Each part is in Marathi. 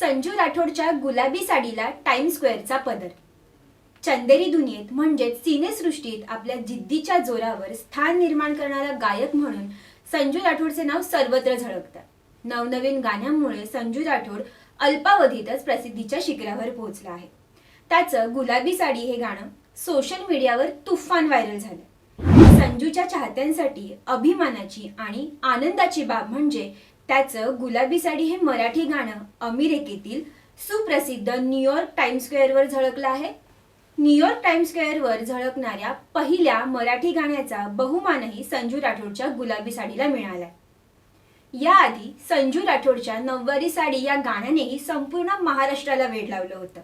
संजू राठोडच्या गुलाबी साडीला टाइम स्क्वेअरचा पदर. चंदेरी दुनियेत म्हणजेच सिनेसृष्टीत आपल्या जिद्दीच्या जोरावर स्थान निर्माण करणारा गायक म्हणून संजू राठोडचे नाव सर्वत्र झळकतात नवनवीन गाण्यांमुळे संजू राठोड अल्पावधीतच प्रसिद्धीच्या शिखरावर पोहोचला आहे. त्याचं गुलाबी साडी हे गाणं सोशल मीडियावर तुफान व्हायरल झालं. संजूच्या चाहत्यांसाठी अभिमानाची आणि आनंदाची बाब म्हणजे त्याचं गुलाबी साडी हे मराठी गाणं अमेरिकेतील सुप्रसिद्ध न्यूयॉर्क टाइम्स स्क्वेअरवर झळकलं आहे. न्यूयॉर्क टाइम्स स्क्वेअरवर झळकणाऱ्या पहिल्या मराठी गाण्याचा बहुमानही संजू राठोडच्या गुलाबी साडीला मिळालाय. याआधी संजू राठोडच्या नववारी साडी या गाण्यानेही संपूर्ण महाराष्ट्राला वेड लावलं होतं.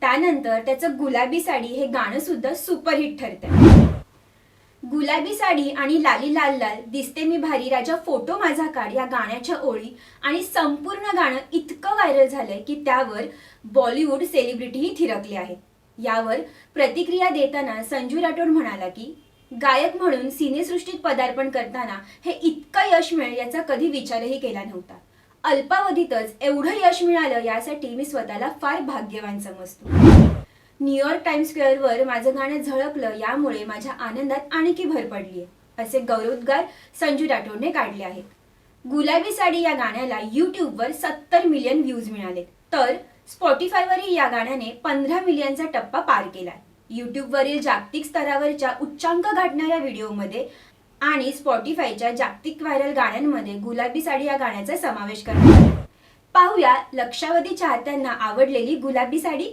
त्यानंतर त्याचं गुलाबी साडी हे गाणं सुद्धा सुपरहिट ठरतंय. गुलाबी साडी आणि लाली लाल लाल दिसते मी भारी. राजा फोटो माझा काढ. या गाण्याच्या ओळी आणि संपूर्ण गाणं इतकं व्हायरल झालंय की त्यावर बॉलिवूड सेलिब्रिटीही थिरकले आहेत. यावर प्रतिक्रिया देताना संजू राठोड म्हणाला की गायक म्हणून सिनेसृष्टीत पदार्पण करताना हे इतकं यश मिळेल याचा कधी विचारही केला नव्हता. अल्पावधीतच एवढं यश मिळालं यासाठी मी स्वतःला फार भाग्यवान समजतो. न्यूयॉर्क टाइम्स स्क्वेअरवर माझं गाणं झळकलं यामुळे माझ्या आनंदात आणखी भर पडली आहे असे गौरवोद्गार संजू राठोडने काढले आहेत. गुलाबी साडी या गाण्याला यूट्यूबवर सत्तर मिलियन व्ह्यूज मिळाले. तर स्पॉटीफायवरही या गाण्याने पंधरा मिलियनचा टप्पा पार केलाय. यूट्यूबवरील जागतिक स्तरावरच्या उच्चांक गाठणाऱ्या व्हिडिओमध्ये आणि स्पॉटीफायच्या जागतिक व्हायरल गाण्यांमध्ये गुलाबी साडी या गाण्याचा समावेश करण्यात पाहूया लक्षावधी चाहत्यांना आवडलेली गुलाबी साडी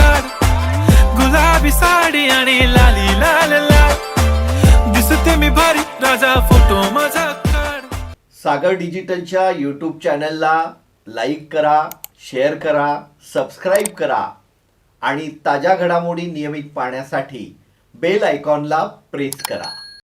गुलाबी साडी आणि लाली लाल लाल. दिसते मी भारी राजा फोटो माझा काढ. सागर डिजिटलच्या यूट्यूब चॅनलला लाईक करा शेअर करा सबस्क्राईब करा. आणि ताज्या घडामोडी नियमित पाहण्यासाठी बेल आयकॉनला प्रेस करा.